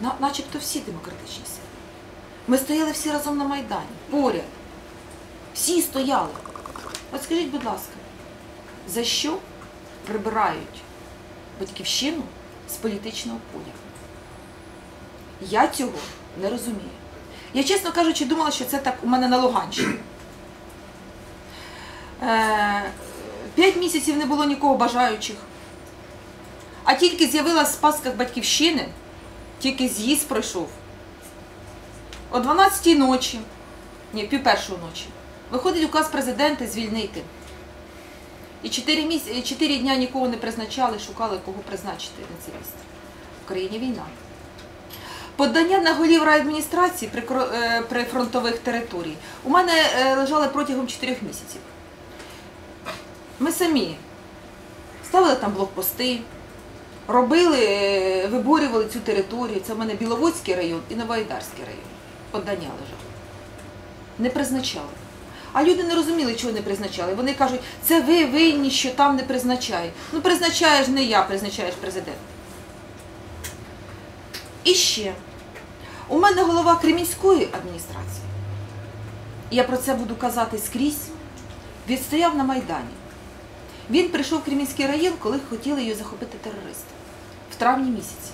на- начебто всі демократичні сили. Ми стояли всі разом на Майдані, поряд. Всі стояли. От скажіть, будь ласка, за що прибирають батьківщину з політичного поля? Я цього не розумію. Я, чесно кажучи, думала, що це так у мене на Луганщині. Е, П'ять місяців не було нікого бажаючих. А тільки з'явилась в спасках батьківщини, тільки з'їзд пройшов. О 12-й ночі, ні, пів першої ночі, виходить указ президента звільнити. І 4, місяці, 4 дня нікого не призначали, шукали, кого призначити на це місце. В країні війна. Подання на голів райадміністрації при, е, територій у мене е, лежали протягом 4 місяців. Ми самі ставили там блокпости, робили, е, виборювали цю територію. Це в мене Біловодський район і Новоайдарський район. Подання лежало. Не призначали. А люди не розуміли, чого не призначали. Вони кажуть, це ви винні, що там не призначають. Ну, призначаєш не я, призначаєш президент. І ще. У мене голова Кремінської адміністрації. Я про це буду казати скрізь. Відстояв на Майдані. Він прийшов в Кремінський район, коли хотіли його захопити терористи в травні місяці.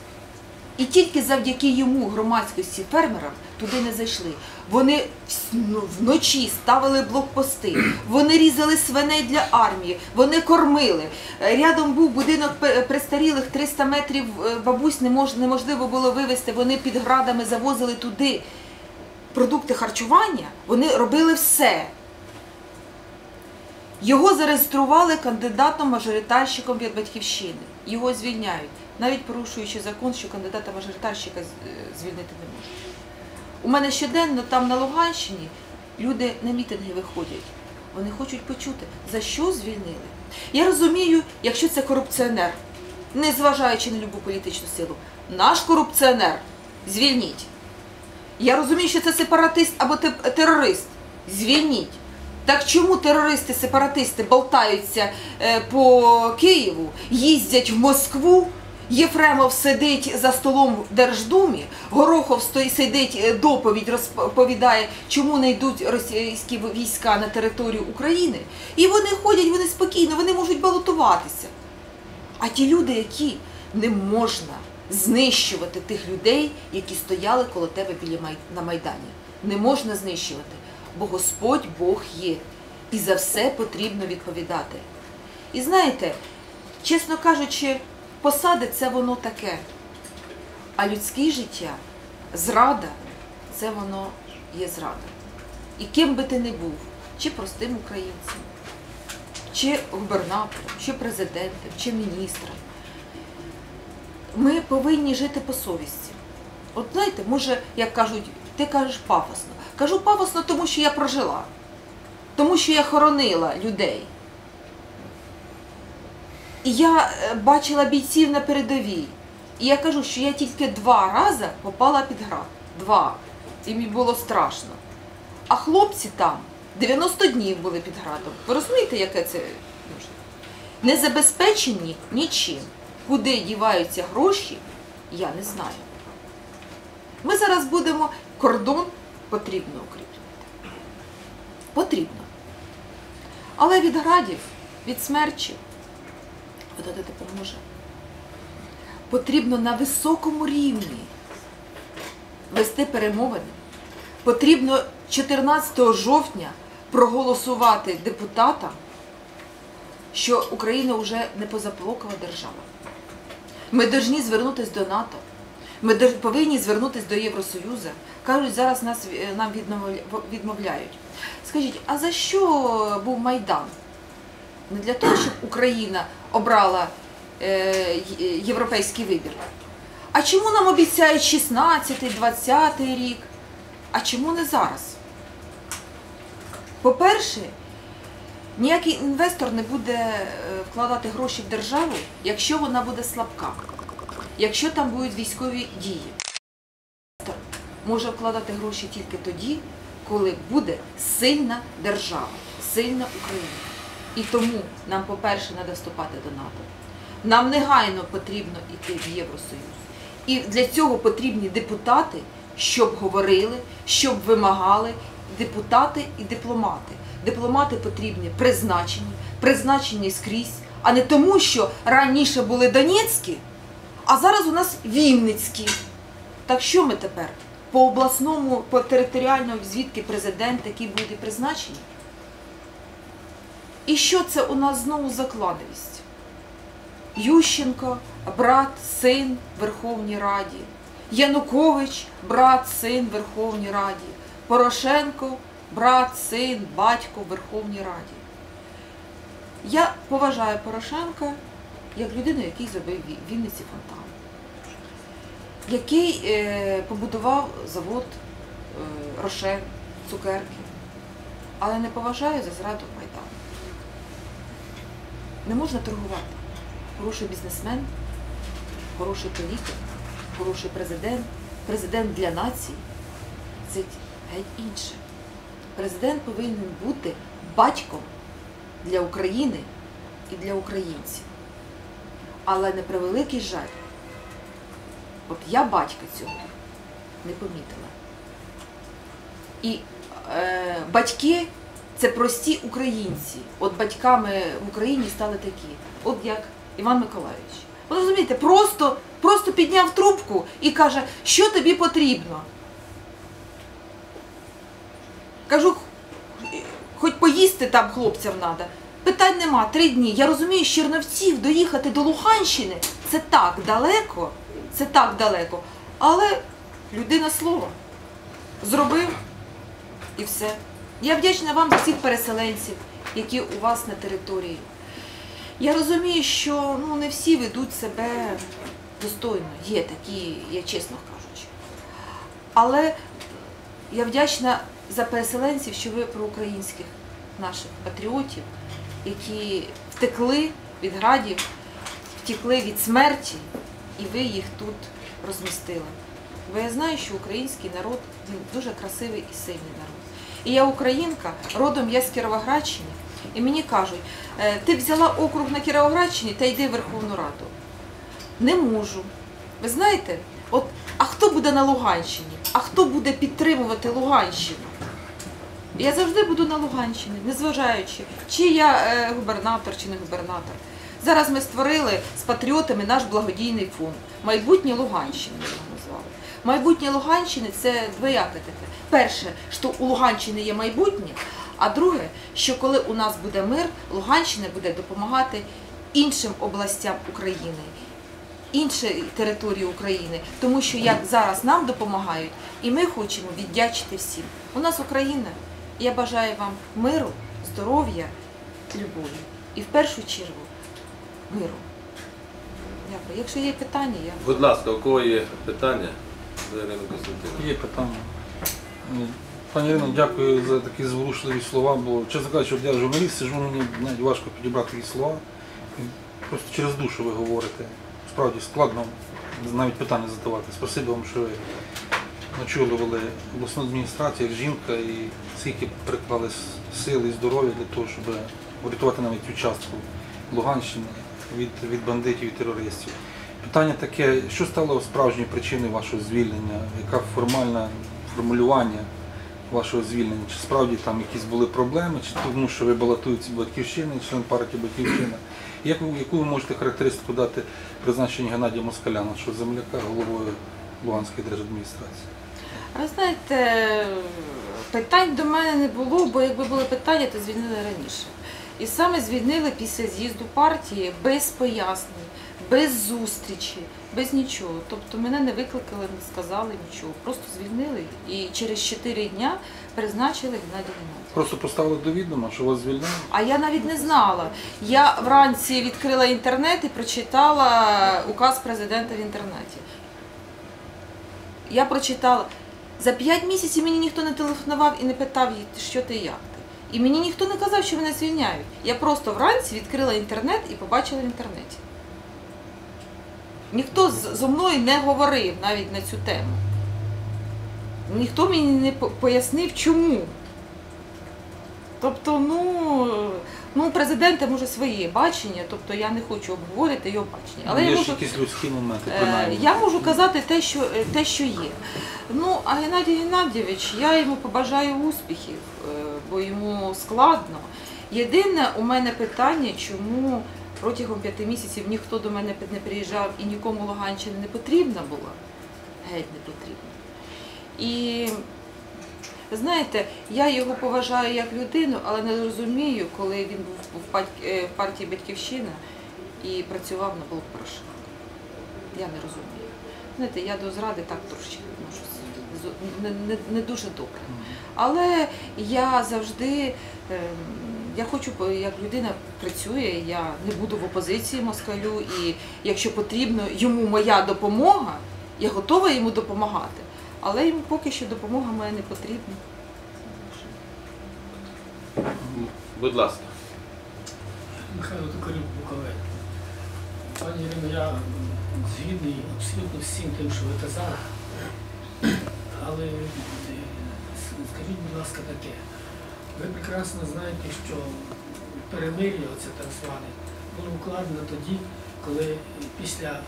І тільки завдяки йому, громадськості фермерам, туди не зайшли. Вони ну, вночі ставили блокпости, вони різали свиней для армії, вони кормили. Е, Рядом був будинок престарілих 300 метрів е, бабусь неможливо було вивезти. Вони під градами завозили туди продукти харчування, вони робили все. Його зареєстрували кандидатом-мажоритарщиком від батьківщини. Його звільняють, навіть порушуючи закон, що кандидата-мажоритарщика е, звільнити не можна. У мене щоденно там на Луганщині люди на мітинги виходять. Вони хочуть почути, за що звільнили. Я розумію, якщо це корупціонер, незважаючи на любу політичну силу, наш корупціонер звільніть. Я розумію, що це сепаратист або терорист. Звільніть. Так чому терористи, сепаратисти болтаються е, по Києву, їздять в Москву? Єфремов сидить за столом в Держдумі, Горохов сидить, е, доповідь розповідає, чому не йдуть російські війська на територію України. І вони ходять, вони спокійно, вони можуть балотуватися. А ті люди, які не можна знищувати тих людей, які стояли коло тебе біля на Майдані. Не можна знищувати, бо Господь Бог є. І за все потрібно відповідати. І знаєте, чесно кажучи, посади це воно таке. А людське життя, зрада, це воно є зрада. І ким би ти не був, чи простим українцем, чи губернатором, чи президентом, чи міністром. Ми повинні жити по совісті. От знаєте, може, як кажуть, ти кажеш пафосно. Кажу пафосно, тому що я прожила, тому що я хоронила людей. Я е, бачила бійців на передовій. І я кажу, що я тільки два рази попала під град. Два. І мені було страшно. А хлопці там 90 днів були під градом. Ви розумієте, яке це може? Не забезпечені нічим. Куди діваються гроші, я не знаю. Ми зараз будемо кордон потрібно укріплювати. Потрібно. Але від градів, від смерчів, не допоможе. Потрібно на високому рівні вести перемовини. Потрібно 14 жовтня проголосувати депутатам, що Україна вже не позаплокова держава. Ми повинні звернутися до НАТО. Ми повинні звернутися до Євросоюзу. Кажуть, зараз нас е, нам відмовляють. Скажіть, а за що був Майдан? Не для того, щоб Україна обрала е, європейський вибір. А чому нам обіцяють 16-й, 20-й рік? А чому не зараз? По-перше, ніякий інвестор не буде е, вкладати гроші в державу, якщо вона буде слабка, якщо там будуть військові дії. Інвестор може вкладати гроші тільки тоді, коли буде сильна держава, сильна Україна. І тому нам, по-перше, треба вступати до НАТО. Нам негайно потрібно йти в Євросоюз. І для цього потрібні депутати, щоб говорили, щоб вимагали депутати і дипломати. Дипломати потрібні призначені, призначені скрізь, а не тому, що раніше були Донецькі, а зараз у нас Вінницькі. Так що ми тепер? По обласному, по територіальному, звідки президент, який буде призначений? І що це у нас знову за кладовість? Ющенко, брат, син Верховній Раді. Янукович, брат, син Верховній Раді. Порошенко, брат, син, батько Верховній Раді. Я поважаю Порошенка як людину, який зробив Вінниці фонтан, який е, побудував завод е, Рошен, цукерки, але не поважаю за зраду Майдану. Не можна торгувати. Хороший бізнесмен, хороший політик, хороший президент, президент для нації це геть інше. Президент повинен бути батьком для України і для українців. Але на превеликий жаль, от я батька цього не помітила. І е, батьки це прості українці. От батьками в Україні стали такі, от як Іван Миколаївич. Ви розумієте, просто, просто підняв трубку і каже, що тобі потрібно. Кажу, хоч поїсти там хлопцям треба. Питань нема, три дні. Я розумію, з Черновців доїхати до Луганщини це так далеко, це так далеко. Але людина слова зробив і все. Я вдячна вам за всіх переселенців, які у вас на території. Я розумію, що ну, не всі ведуть себе достойно. Є такі, я чесно кажучи. Але я вдячна за переселенців, що ви про українських наших патріотів, які втекли від градів, втекли від смерті, і ви їх тут розмістили. Бо я знаю, що український народ він дуже красивий і сильний народ. І я українка, родом я з Кіровоградщини, і мені кажуть, «Е, ти взяла округ на Кіровоградщині та йди в Верховну Раду. Не можу. Ви знаєте, от, а хто буде на Луганщині? А хто буде підтримувати Луганщину? Я завжди буду на Луганщині, незважаючи, чи я е, губернатор, чи не губернатор. Зараз ми створили з патріотами наш благодійний фонд. Майбутнє Луганщини ми його назвали. Майбутнє Луганщини це двояке таке. Перше, що у Луганщини є майбутнє, а друге, що коли у нас буде мир, Луганщина буде допомагати іншим областям України, іншій території України, тому що як зараз нам допомагають, і ми хочемо віддячити всім. У нас Україна. Я бажаю вам миру, здоров'я, любові. І в першу чергу миру. Якщо є питання, я. Будь ласка, у кого є питання до Ірини Є питання. Е, Пані Ірино, дякую за такі зворушливі слова, бо, чесно кажучи, от я журналіст, сижу, мені навіть важко підібрати такі слова. Просто через душу ви говорите. Справді складно навіть питання задавати. Спасибі вам, що ви очолювали обласну адміністрацію як жінка і скільки приклали с- сил і здоров'я для того, щоб врятувати навіть цю частку Луганщини від, від бандитів і терористів. Питання таке, що стало справжньою причиною вашого звільнення? Яке формальне формулювання вашого звільнення? Чи справді там якісь були проблеми, чи тому, що ви балотуєтеся батьківщини, член партії Батьківщина? Як яку ви можете характеристику дати призначенню Геннадія Москаля, нашого земляка, головою Луганської держадміністрації? Ви знаєте, питань до мене не було, бо якби були питання, то звільнили раніше. І саме звільнили після з'їзду партії без пояснень, без зустрічі, без нічого. Тобто мене не викликали, не сказали нічого. Просто звільнили і через 4 дня призначили Геннадія Геннадія. Просто поставили до відома, що вас звільнили? А я навіть не знала. Я вранці відкрила інтернет і прочитала указ президента в інтернеті. Я прочитала. За п'ять місяців мені ніхто не телефонував і не питав, що ти як. І мені ніхто не казав, що мене звільняють. Я просто вранці відкрила інтернет і побачила в інтернеті. Ніхто зо мною не говорив навіть на цю тему. Ніхто мені не пояснив, чому. Тобто, ну, ну, президента може своє бачення, тобто я не хочу обговорити його бачення. Але є я можу, якісь людські моменти, е, принаймні. я можу казати те, що, е, те, що є. Ну, а Геннадій Геннадійович, я йому побажаю успіхів, е, бо йому складно. Єдине у мене питання, чому протягом п'яти місяців ніхто до мене не приїжджав і нікому Луганщина не потрібна була. Геть не потрібна. І знаєте, я його поважаю як людину, але не розумію, коли він був в е, партії Батьківщина і працював на блок Порошенка. Я не розумію. Знаєте, я до зради так трошки відношуся. Не, не, не дуже добре. Але я завжди, ем, я хочу, як людина працює, я не буду в опозиції москалю, і якщо потрібно йому моя допомога, я готова йому допомагати. Але йому поки що допомога моя не потрібна. Будь ласка. Михайло Токарюк, Буковель. Пані Ірино, я згідний абсолютно всім тим, що ви казали. Але е, скажіть, будь ласка, таке. Ви прекрасно знаєте, що перемир'я, оце так зване, було укладено тоді, коли після е,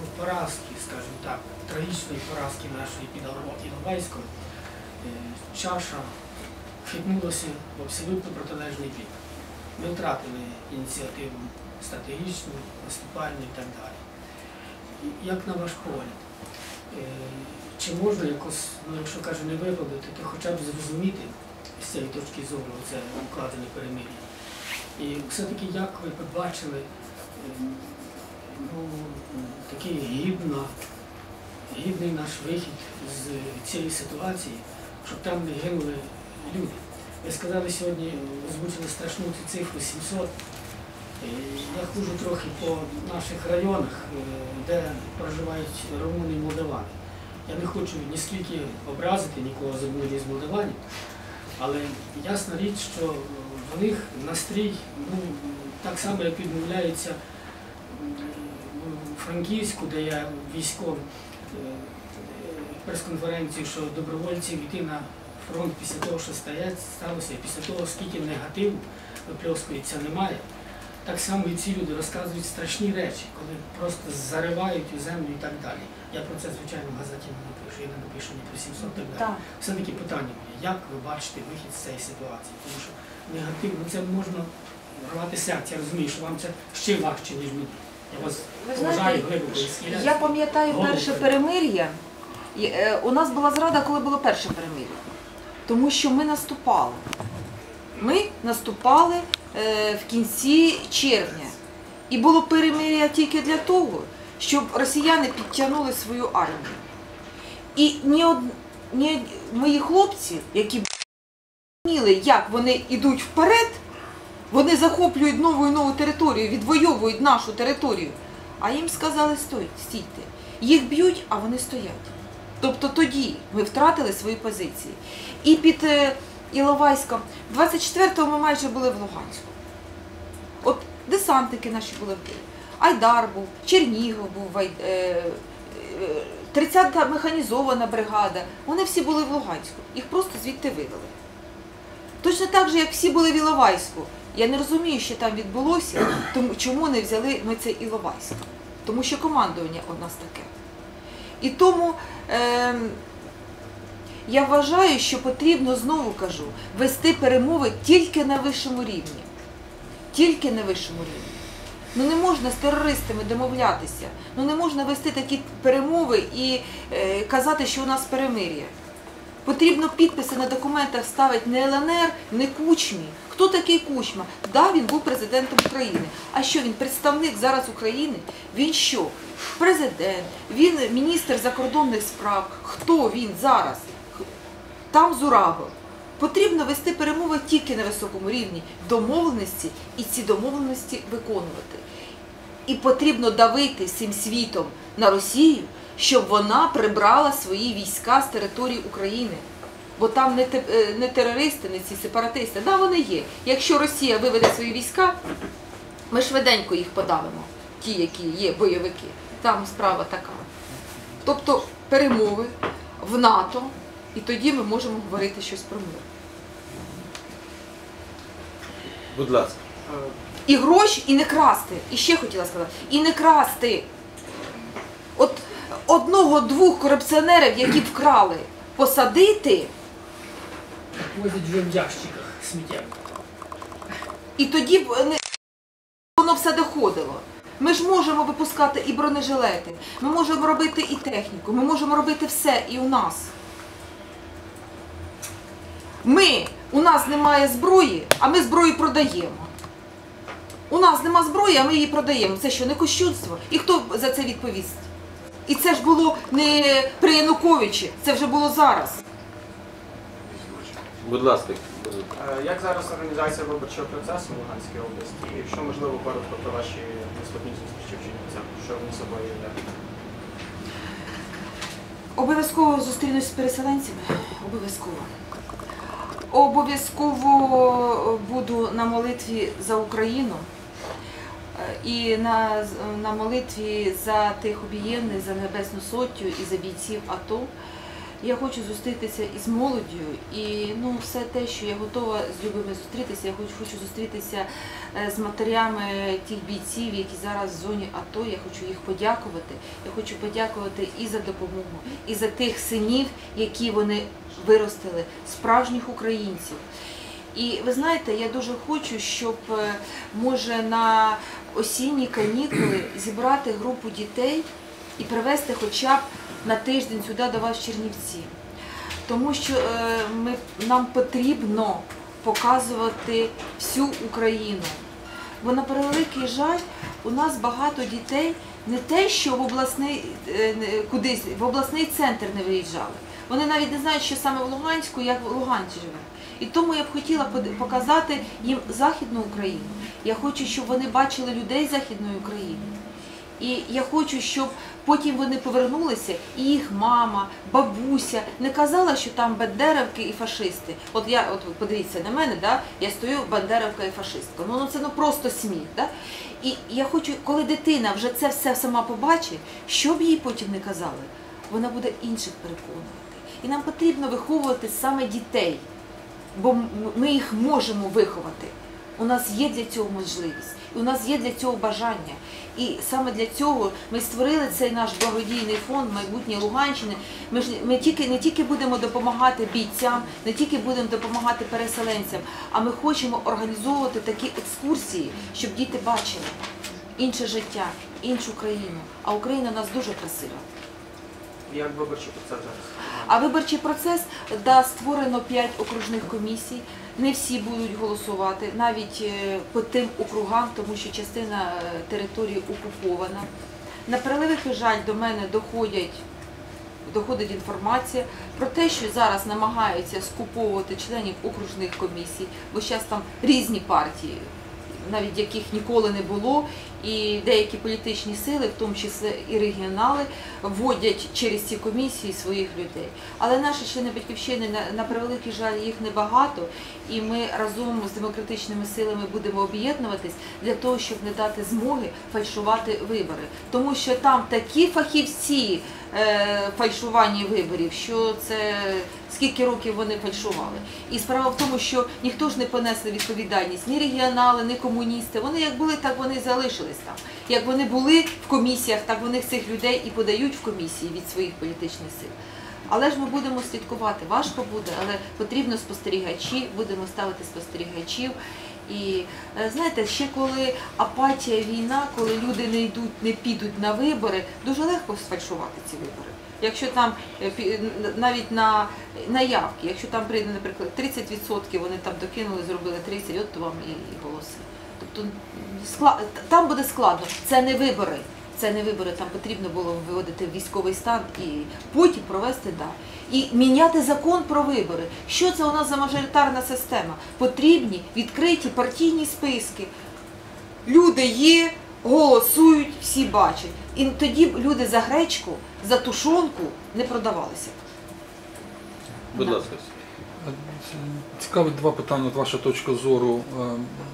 ну, поразки, скажімо так, трагічної поразки нашої під Ілова- Іловайськом, е, чаша хитнулася в абсолютно протилежний бік. Ми втратили ініціативу стратегічну, наступальну і так далі. Як на ваш погляд, е, чи можна якось, ну якщо каже, не виправдати, то хоча б зрозуміти з цієї точки зору це укладене перемир'я? І все-таки як ви побачили ем, ну, такий гідно, гідний наш вихід з цієї ситуації, щоб там не гинули люди? Ви сказали сьогодні, озвучили страшну цю цифру 700. Е, Я хожу трохи по наших районах, е, де проживають румуни і молдавани. Я не хочу ні скільки образити нікого з одної з молдаванів, але ясна річ, що в них настрій ну, так само, як відмовляється м, у Франківську, де я військом е, прес-конференцію, що добровольців йти на фронт після того, що стає- сталося, і після того, скільки негативу випльоскується, немає. Так само і ці люди розказують страшні речі, коли просто заривають у землю і так далі. Я про це, звичайно, в газеті не напишу, я не напишу ні про 700 і так далі. Так. Все-таки питання, моє, як ви бачите вихід з цієї ситуації? Тому що негатив, ну це можна рвати серце, я розумію, що вам це ще важче, ніж мені. Я вас Ви поважаю знаєте, глибоко і. Я пам'ятаю Голову перше перемир'я. І, е, У нас була зрада, коли було перше перемир'я. Тому що ми наступали. Ми наступали е, в кінці червня. І було перемир'я тільки для того, щоб росіяни підтягнули свою армію. І ні, од... ні мої хлопці, які розуміли, як вони йдуть вперед, вони захоплюють нову і нову територію, відвоюють нашу територію. А їм сказали, стойте, стійте. Їх б'ють, а вони стоять. Тобто тоді ми втратили свої позиції. І під е, Іловайськом, 24-го ми майже були в Луганську. От десантники наші були в Айдар був, Чернігов був, е, е, 30-та механізована бригада. Вони всі були в Луганську. Їх просто звідти вивели. Точно так же, як всі були в Іловайську. Я не розумію, що там відбулося, тому чому не взяли ми це Іловайськ. Тому що командування у нас таке. І тому ем, я вважаю, що потрібно, знову кажу, вести перемови тільки на вищому рівні. Тільки на вищому рівні. Ну не можна з терористами домовлятися. Ну не можна вести такі перемови і е, казати, що у нас перемир'я. Потрібно підписи на документах ставити не ЛНР, не Кучмі. Хто такий Кучма? Да, він був президентом України. А що він представник зараз України? Він що? Президент, він міністр закордонних справ. Хто він зараз? Там Зураго. Потрібно вести перемови тільки на високому рівні, домовленості і ці домовленості виконувати. І потрібно давити всім світом на Росію, щоб вона прибрала свої війська з території України. Бо там не, е, не терористи, не ці сепаратисти. Да, вони є. Якщо Росія виведе свої війська, ми швиденько їх подавимо, ті, які є бойовики. Там справа така. Тобто перемови в НАТО, і тоді ми можемо говорити щось про мир. Будь ласка. І гроші, і не красти. І ще хотіла сказати, і не красти. От одного-двох корупціонерів, які вкрали, посадити, Возять вже в ящиках сміття. і тоді б не воно все доходило. Ми ж можемо випускати і бронежилети, ми можемо робити і техніку, ми можемо робити все і у нас. Ми, у нас немає зброї, а ми зброю продаємо. У нас нема зброї, а ми її продаємо. Це що, не кощунство? І хто за це відповість? І це ж було не при Януковичі, це вже було зараз. Будь ласка. е, Як зараз організація виборчого процесу в Луганській області? І якщо можливо коротко про ваші наступні зустрічі в Чернівцях, що вони собою являють? Обов'язково зустрінусь з переселенцями. Обов'язково. Обов'язково буду на молитві за Україну і на, на молитві за тих обієнних, за Небесну Сотню і за бійців АТО. Я хочу зустрітися із молоддю і ну, все те, що я готова з любими зустрітися. Я хочу, хочу зустрітися е, з матерями тих бійців, які зараз в зоні АТО. Я хочу їх подякувати. Я хочу подякувати і за допомогу, і за тих синів, які вони виростили, справжніх українців. І ви знаєте, я дуже хочу, щоб е, може на осінні канікули зібрати групу дітей і привезти хоча б на тиждень сюди до вас в Чернівці. Тому що е, ми, нам потрібно показувати всю Україну. Бо на превеликий жаль, у нас багато дітей не те, що в обласний е, кудись в обласний центр не виїжджали. Вони навіть не знають, що саме в Луганську, як в Луганську живе. І тому я б хотіла показати їм Західну Україну. Я хочу, щоб вони бачили людей Західної України. І я хочу, щоб потім вони повернулися, і їх мама, бабуся не казала, що там бандеровки і фашисти. От я, от подивіться на мене, да? я стою бандеровка і фашистка. Ну, ну це ну просто сміх. Да? І я хочу, коли дитина вже це все сама побачить, що б їй потім не казали, вона буде інших переконувати. І нам потрібно виховувати саме дітей, бо ми їх можемо виховати. У нас є для цього можливість, у нас є для цього бажання. І саме для цього ми створили цей наш благодійний фонд майбутнє Луганщини. Ми ж ми тільки не тільки будемо допомагати бійцям, не тільки будемо допомагати переселенцям, а ми хочемо організовувати такі екскурсії, щоб діти бачили інше життя, іншу країну. А Україна у нас дуже красива. Як виборчий процес зараз? А виборчий процес да, створено 5 окружних комісій. Не всі будуть голосувати, навіть е, по тим округам, тому що частина е, території окупована. На превеликий жаль до мене доходять. Доходить інформація про те, що зараз намагаються скуповувати членів окружних комісій, бо зараз там різні партії, навіть яких ніколи не було, і деякі політичні сили, в тому числі і регіонали, вводять через ці комісії своїх людей. Але наші члени батьківщини на, превеликий жаль їх небагато, і ми разом з демократичними силами будемо об'єднуватись для того, щоб не дати змоги фальшувати вибори, тому що там такі фахівці е, фальшування виборів, що це скільки років вони фальшували. І справа в тому, що ніхто ж не понесли відповідальність, ні регіонали, ні комуністи. Вони як були, так вони залишились там. Як вони були в комісіях, так вони цих людей і подають в комісії від своїх політичних сил. Але ж ми будемо слідкувати. Важко буде, але потрібно спостерігачі, будемо ставити спостерігачів. І е, знаєте, ще коли апатія, війна, коли люди не йдуть, не підуть на вибори, дуже легко сфальшувати ці вибори. Якщо там е, навіть на, на явки, якщо там прийде, наприклад, 30% вони там докинули, зробили 30%, от вам і голоси. Тобто скла- там буде складно. Це не вибори. Це не вибори, там потрібно було виводити військовий стан і потім провести да. І міняти закон про вибори. Що це у нас за мажоритарна система? Потрібні відкриті партійні списки. Люди є, голосують, всі бачать. І тоді б люди за гречку, за тушонку не продавалися. Будь Да. ласка. Цікавить два питання, от ваша точка зору е,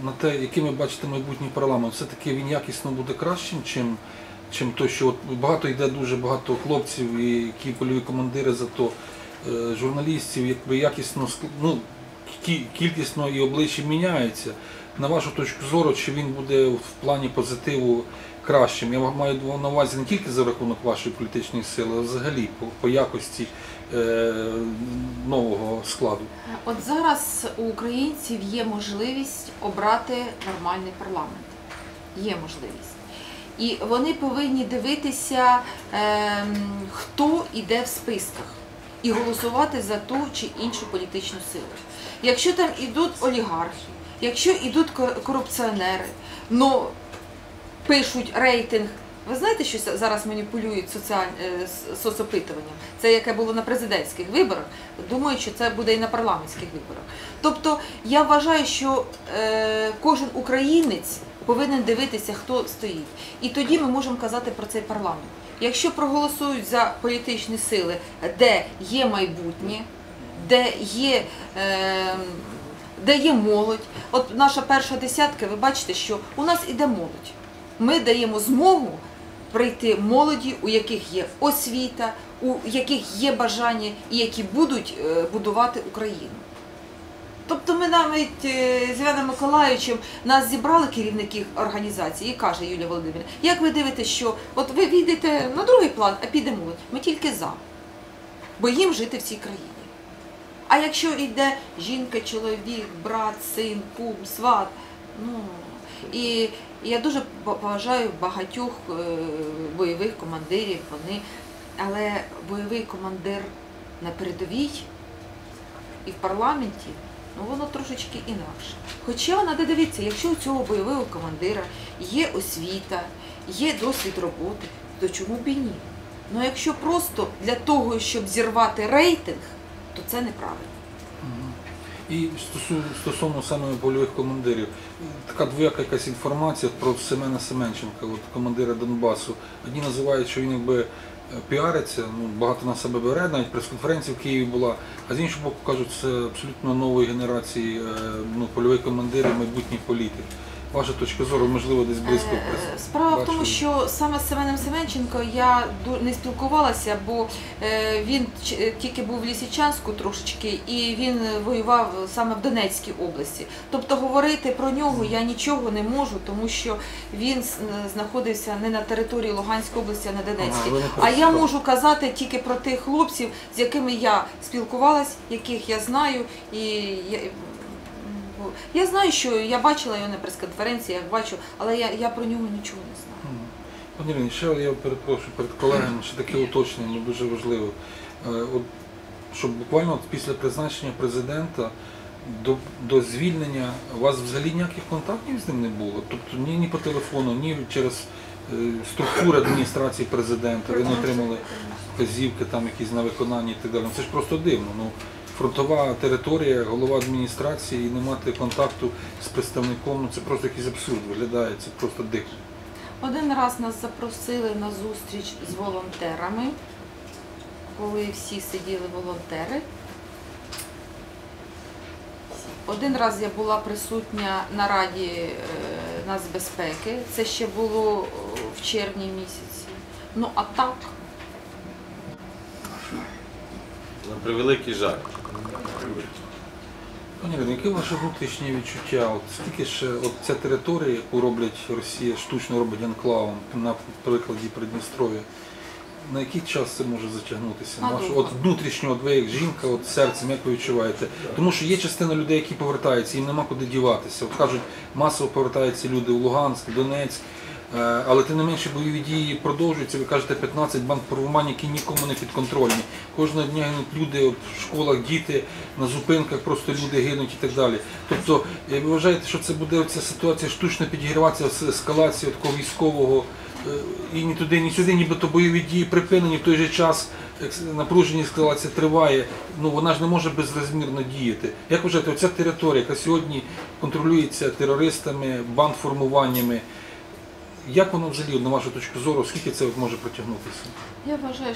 на те, яким ви бачите майбутній парламент. Все-таки він якісно буде кращим, чим, чим то, що от багато йде дуже багато хлопців, і які польові командири зато е, журналістів, якби якісно ну, кількісно і обличчя міняються. На вашу точку зору, чи він буде в плані позитиву кращим? Я маю на увазі не тільки за рахунок вашої політичної сили, а взагалі по, по якості е, нового складу. От зараз у українців є можливість обрати нормальний парламент. Є можливість. І вони повинні дивитися, ем, хто йде в списках, і голосувати за ту чи іншу політичну силу. Якщо там йдуть олігархи, якщо йдуть корупціонери, ну пишуть рейтинг. Ви знаєте, що зараз маніпулюють соціаль... е, соцопитуванням? Це яке було на президентських виборах. Думаю, що це буде і на парламентських виборах. Тобто я вважаю, що е, кожен українець повинен дивитися, хто стоїть. І тоді ми можемо казати про цей парламент. Якщо проголосують за політичні сили, де є майбутнє, де є, е, де є молодь. От наша перша десятка, ви бачите, що у нас іде молодь. Ми даємо змогу прийти молоді, у яких є освіта, у яких є бажання і які будуть е, будувати Україну. Тобто ми навіть е, з Іваном Миколаївичем нас зібрали керівники організації і каже Юлія Володимирівна, як ви дивитесь, що от ви війдете на другий план, а піде молодь. Ми тільки за. Бо їм жити в цій країні. А якщо йде жінка, чоловік, брат, син, кум, сват, ну і я дуже поважаю багатьох е, бойових командирів, вони, але бойовий командир на передовій і в парламенті, ну воно трошечки інакше. Хоча треба дивитися, якщо у цього бойового командира є освіта, є досвід роботи, то чому б і ні? Ну якщо просто для того, щоб зірвати рейтинг, то це неправильно. І стосовно саме польових командирів, така двояка якась інформація про Семена Семенченка, от командира Донбасу. Одні називають, що він якби е, піариться, ну, багато на себе бере, навіть прес-конференція в Києві була, а з іншого боку кажуть, це абсолютно нової генерації е, ну, польовий командир і майбутній політик. Ваша точка зору, можливо, десь близько Е, прес- Справа в тому, що саме з Семеном Семенченко я не спілкувалася, бо е, він е, тільки був в Лісичанську трошечки, і він е, воював саме в Донецькій області. Тобто говорити про нього я нічого не можу, тому що він е, знаходився не на території Луганської області, а на Донецькій. Ага, А я можу казати тільки про тих хлопців, з якими я спілкувалась, яких я знаю. І я, знаю, що я бачила його на прес-конференції, я бачу, але я, я про нього нічого не знаю. Пані Ірині, ще я перепрошую перед колегами, ще таке уточнення дуже важливе. Е, От, щоб буквально от після призначення президента до, до звільнення у вас взагалі ніяких контактів з ним не було? Тобто ні, ні по телефону, ні через е, структури адміністрації президента, ви не отримали вказівки там якісь на виконання і так далі. Це ж просто дивно. Ну, фронтова територія, голова адміністрації і не мати контакту з представником, ну це просто якийсь абсурд виглядає, це просто дико. Один раз нас запросили на зустріч з волонтерами, коли всі сиділи волонтери. Один раз я була присутня на Раді е, нацбезпеки, це ще було е, в червні місяці. Ну а так, На превеликий жаль. Пані Ірино, яке ваше внутрішнє відчуття? От скільки ще от ця територія, яку роблять Росія, штучно робить анклавом на прикладі Придністров'я, на який час це може затягнутися? Ваше, от внутрішньо, от ви як жінка, от серцем, як ви відчуваєте? Тому що є частина людей, які повертаються, їм нема куди діватися. От кажуть, масово повертаються люди в Луганськ, Донецьк. Е, Але тим не менше бойові дії продовжуються. Ви кажете, 15 банк які нікому не підконтрольні. Кожного дня гинуть люди в школах, діти на зупинках, просто люди гинуть і так далі. Тобто, е, ви вважаєте, що це буде ця ситуація штучно підігріватися з ескалації такого військового е, і ні туди, ні сюди, нібито бойові дії припинені в той же час. Напруження ескалація триває, ну вона ж не може безрозмірно діяти. Як вважаєте, оця територія, яка сьогодні контролюється терористами, бандформуваннями, як воно взагалі, на вашу точку зору, скільки це може протягнутися? я вважаю,